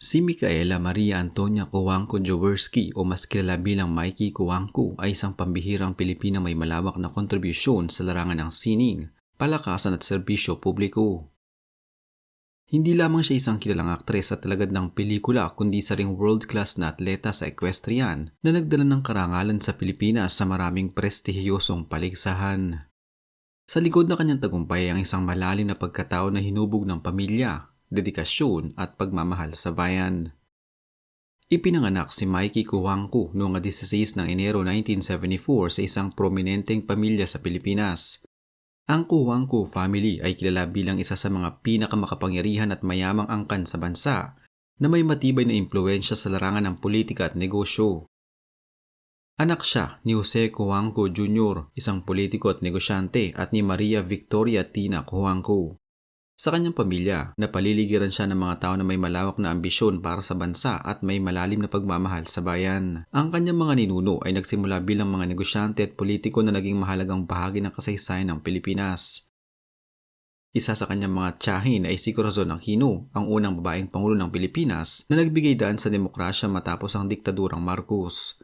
Si Micaela Maria Antonia Kuwangko Jaworski o mas kilala bilang Mikey Kuwangko ay isang pambihirang Pilipina may malawak na kontribusyon sa larangan ng sining, palakasan at serbisyo publiko. Hindi lamang siya isang kilalang aktres at talagad ng pelikula kundi sa ring world-class na atleta sa equestrian na nagdala ng karangalan sa Pilipinas sa maraming prestihiyosong paligsahan. Sa likod na kanyang tagumpay ang isang malalim na pagkatao na hinubog ng pamilya, dedikasyon at pagmamahal sa bayan. Ipinanganak si Mikey Kuwangko noong 16 ng Enero 1974 sa isang prominenteng pamilya sa Pilipinas. Ang Kuwangko family ay kilala bilang isa sa mga pinakamakapangyarihan at mayamang angkan sa bansa na may matibay na impluensya sa larangan ng politika at negosyo. Anak siya ni Jose Kuwangko Jr., isang politiko at negosyante at ni Maria Victoria Tina Kuwangko. Sa kanyang pamilya, napaliligiran siya ng mga tao na may malawak na ambisyon para sa bansa at may malalim na pagmamahal sa bayan. Ang kanyang mga ninuno ay nagsimula bilang mga negosyante at politiko na naging mahalagang bahagi ng kasaysayan ng Pilipinas. Isa sa kanyang mga tiyahin ay si Corazon Aquino, ang unang babaeng pangulo ng Pilipinas na nagbigay daan sa demokrasya matapos ang diktadurang Marcos.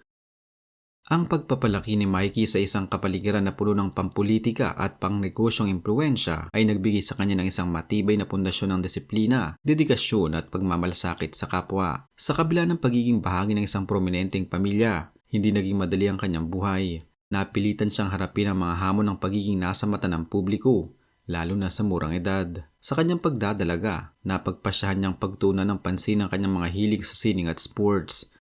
Ang pagpapalaki ni Mikey sa isang kapaligiran na puno ng pampolitika at pangnegosyong impluensya ay nagbigay sa kanya ng isang matibay na pundasyon ng disiplina, dedikasyon at pagmamalasakit sa kapwa. Sa kabila ng pagiging bahagi ng isang prominenteng pamilya, hindi naging madali ang kanyang buhay. Napilitan siyang harapin ang mga hamon ng pagiging nasa mata ng publiko, lalo na sa murang edad. Sa kanyang pagdadalaga, napagpasyahan niyang pagtunan ng pansin ng kanyang mga hilig sa sining at sports –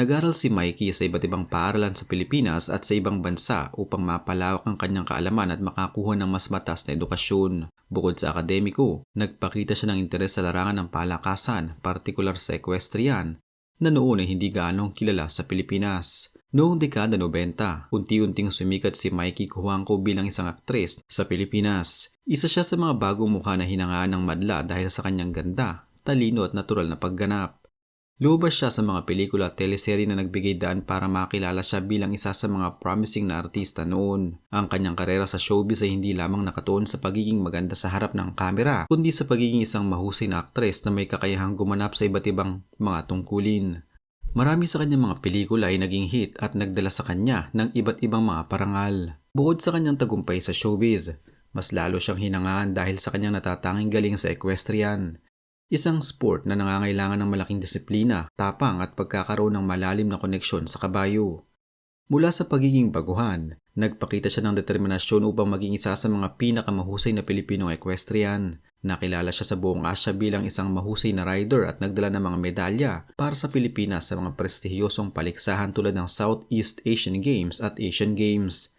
Nag-aral si Mikey sa iba't ibang paaralan sa Pilipinas at sa ibang bansa upang mapalawak ang kanyang kaalaman at makakuha ng mas matas na edukasyon. Bukod sa akademiko, nagpakita siya ng interes sa larangan ng palakasan, partikular sa equestrian, na noon ay hindi gaanong kilala sa Pilipinas. Noong dekada 90, unti-unting sumikat si Mikey Kuwangko bilang isang aktres sa Pilipinas. Isa siya sa mga bagong mukha na hinangaan ng madla dahil sa kanyang ganda, talino at natural na pagganap. Lumabas siya sa mga pelikula at teleserye na nagbigay daan para makilala siya bilang isa sa mga promising na artista noon. Ang kanyang karera sa showbiz ay hindi lamang nakatuon sa pagiging maganda sa harap ng kamera, kundi sa pagiging isang mahusay na aktres na may kakayahang gumanap sa iba't ibang mga tungkulin. Marami sa kanyang mga pelikula ay naging hit at nagdala sa kanya ng iba't ibang mga parangal. Bukod sa kanyang tagumpay sa showbiz, mas lalo siyang hinangaan dahil sa kanyang natatanging galing sa equestrian. Isang sport na nangangailangan ng malaking disiplina, tapang at pagkakaroon ng malalim na koneksyon sa kabayo. Mula sa pagiging baguhan, nagpakita siya ng determinasyon upang maging isa sa mga pinakamahusay na Pilipino equestrian. Nakilala siya sa buong Asya bilang isang mahusay na rider at nagdala ng mga medalya para sa Pilipinas sa mga prestihiyosong paliksahan tulad ng Southeast Asian Games at Asian Games.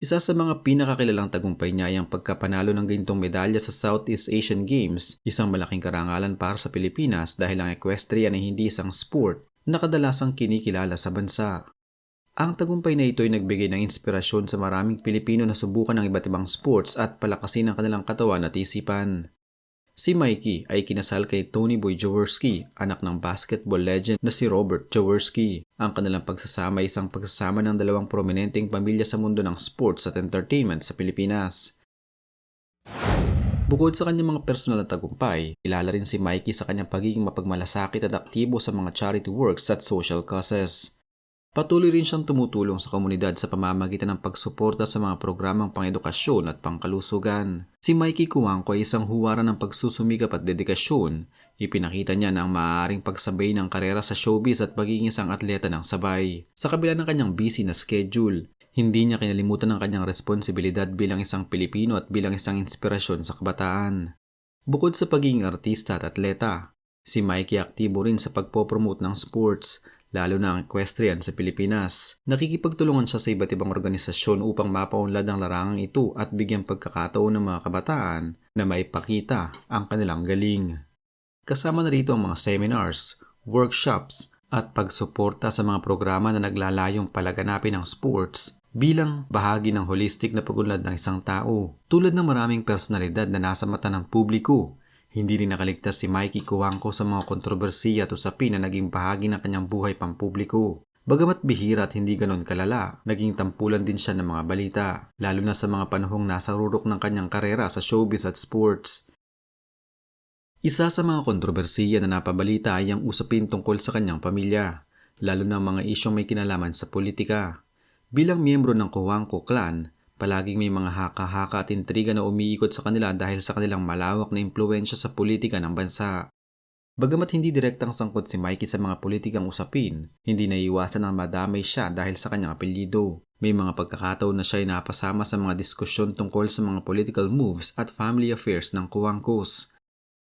Isa sa mga pinakakilalang tagumpay niya ay ang pagkapanalo ng gintong medalya sa Southeast Asian Games, isang malaking karangalan para sa Pilipinas dahil ang equestrian ay hindi isang sport na kadalasang kinikilala sa bansa. Ang tagumpay na ito ay nagbigay ng inspirasyon sa maraming Pilipino na subukan ng iba't ibang sports at palakasin ang kanilang katawan at isipan. Si Mikey ay kinasal kay Tony Boy Jaworski, anak ng basketball legend na si Robert Jaworski. Ang kanilang pagsasama ay isang pagsasama ng dalawang prominenteng pamilya sa mundo ng sports at entertainment sa Pilipinas. Bukod sa kanyang mga personal na tagumpay, kilala rin si Mikey sa kanyang pagiging mapagmalasakit at aktibo sa mga charity works at social causes. Patuloy rin siyang tumutulong sa komunidad sa pamamagitan ng pagsuporta sa mga programang pangedukasyon at pangkalusugan. Si Mikey Kuwangko ay isang huwaran ng pagsusumikap at dedikasyon. Ipinakita niya na ang maaaring pagsabay ng karera sa showbiz at pagiging isang atleta ng sabay. Sa kabila ng kanyang busy na schedule, hindi niya kinalimutan ang kanyang responsibilidad bilang isang Pilipino at bilang isang inspirasyon sa kabataan. Bukod sa pagiging artista at atleta, si Mikey aktibo rin sa pagpopromote ng sports lalo na ang equestrian sa Pilipinas. Nakikipagtulungan siya sa iba't ibang organisasyon upang mapaunlad ang larangang ito at bigyan pagkakataon ng mga kabataan na maipakita ang kanilang galing. Kasama na rito ang mga seminars, workshops, at pagsuporta sa mga programa na naglalayong palaganapin ng sports bilang bahagi ng holistic na pagunlad ng isang tao. Tulad ng maraming personalidad na nasa mata ng publiko hindi rin nakaligtas si Mikey Kuwangko sa mga kontrobersiya at usapin na naging bahagi ng kanyang buhay pampubliko. Bagamat bihira at hindi ganon kalala, naging tampulan din siya ng mga balita, lalo na sa mga panahong nasa rurok ng kanyang karera sa showbiz at sports. Isa sa mga kontrobersiya na napabalita ay ang usapin tungkol sa kanyang pamilya, lalo na ang mga isyong may kinalaman sa politika. Bilang miyembro ng Kuwangko clan, palaging may mga haka-haka at intriga na umiikot sa kanila dahil sa kanilang malawak na impluensya sa politika ng bansa. Bagamat hindi direktang sangkot si Mikey sa mga politikang usapin, hindi naiiwasan ang madamay siya dahil sa kanyang apelyido. May mga pagkakataon na siya ay napasama sa mga diskusyon tungkol sa mga political moves at family affairs ng Kuwangkos.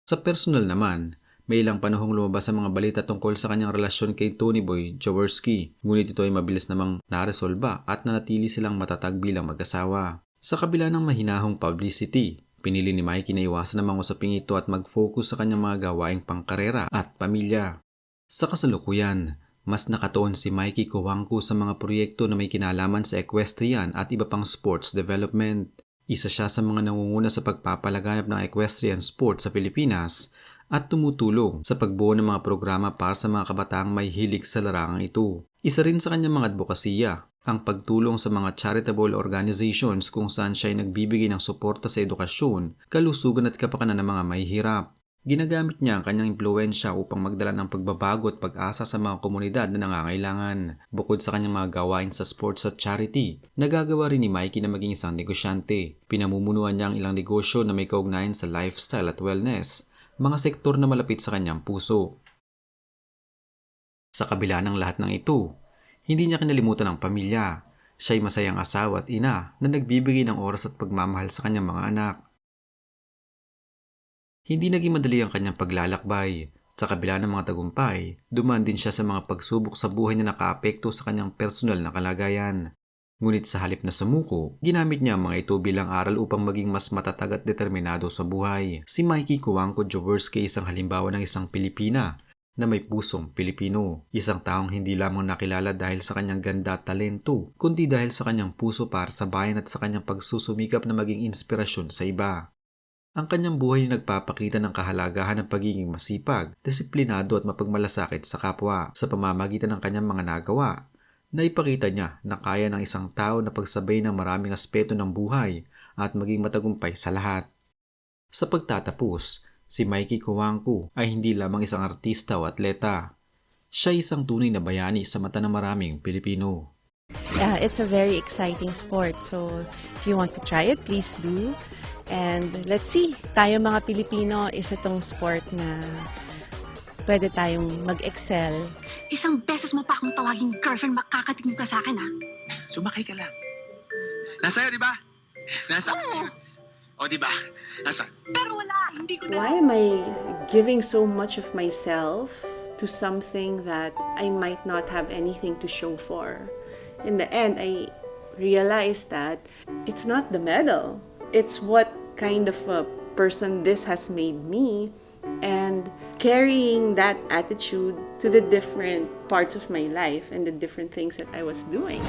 Sa personal naman, may ilang panahong lumabas sa mga balita tungkol sa kanyang relasyon kay Tony Boy Jaworski, ngunit ito ay mabilis namang naresolba at nanatili silang matatag bilang mag-asawa. Sa kabila ng mahinahong publicity, pinili ni Mikey na iwasan ang usaping ito at mag-focus sa kanyang mga gawaing pangkarera at pamilya. Sa kasalukuyan, mas nakatuon si Mikey Kuwangko sa mga proyekto na may kinalaman sa equestrian at iba pang sports development. Isa siya sa mga nangunguna sa pagpapalaganap ng equestrian sports sa Pilipinas at tumutulong sa pagbuo ng mga programa para sa mga kabataang may hilig sa larangang ito. Isa rin sa kanyang mga advokasya ang pagtulong sa mga charitable organizations kung saan siya ay nagbibigay ng suporta sa edukasyon, kalusugan at kapakanan ng mga may hirap. Ginagamit niya ang kanyang impluensya upang magdala ng pagbabago at pag-asa sa mga komunidad na nangangailangan. Bukod sa kanyang mga gawain sa sports at charity, nagagawa rin ni Mikey na maging isang negosyante. Pinamumunuan niya ang ilang negosyo na may kaugnayan sa lifestyle at wellness, mga sektor na malapit sa kanyang puso. Sa kabila ng lahat ng ito, hindi niya kinalimutan ang pamilya. Siya ay masayang asawa at ina na nagbibigay ng oras at pagmamahal sa kanyang mga anak. Hindi naging madali ang kanyang paglalakbay. Sa kabila ng mga tagumpay, dumaan din siya sa mga pagsubok sa buhay na nakaapekto sa kanyang personal na kalagayan. Ngunit sa halip na sumuko, ginamit niya ang mga ito bilang aral upang maging mas matatag at determinado sa buhay. Si Mikey Kuwangko Jaworski isang halimbawa ng isang Pilipina na may pusong Pilipino. Isang taong hindi lamang nakilala dahil sa kanyang ganda at talento, kundi dahil sa kanyang puso para sa bayan at sa kanyang pagsusumikap na maging inspirasyon sa iba. Ang kanyang buhay ay nagpapakita ng kahalagahan ng pagiging masipag, disiplinado at mapagmalasakit sa kapwa sa pamamagitan ng kanyang mga nagawa. Naipakita niya na kaya ng isang tao na pagsabay ng maraming aspeto ng buhay at maging matagumpay sa lahat. Sa pagtatapos, si Mikey Kuwangko ay hindi lamang isang artista o atleta. Siya ay isang tunay na bayani sa mata ng maraming Pilipino. Yeah, it's a very exciting sport. So if you want to try it, please do. And let's see, tayo mga Pilipino, isa tong sport na pwede tayong mag-excel. Isang beses mo pa akong tawaging girlfriend, makakatingin ka sa akin, ha? Sumakay ka lang. Nasa'yo, di ba? Nasa... O, di ba? Nasa... Pero wala, hindi ko na... Why am I giving so much of myself to something that I might not have anything to show for? In the end, I realized that it's not the medal, it's what kind of a person this has made me and carrying that attitude to the different parts of my life and the different things that I was doing.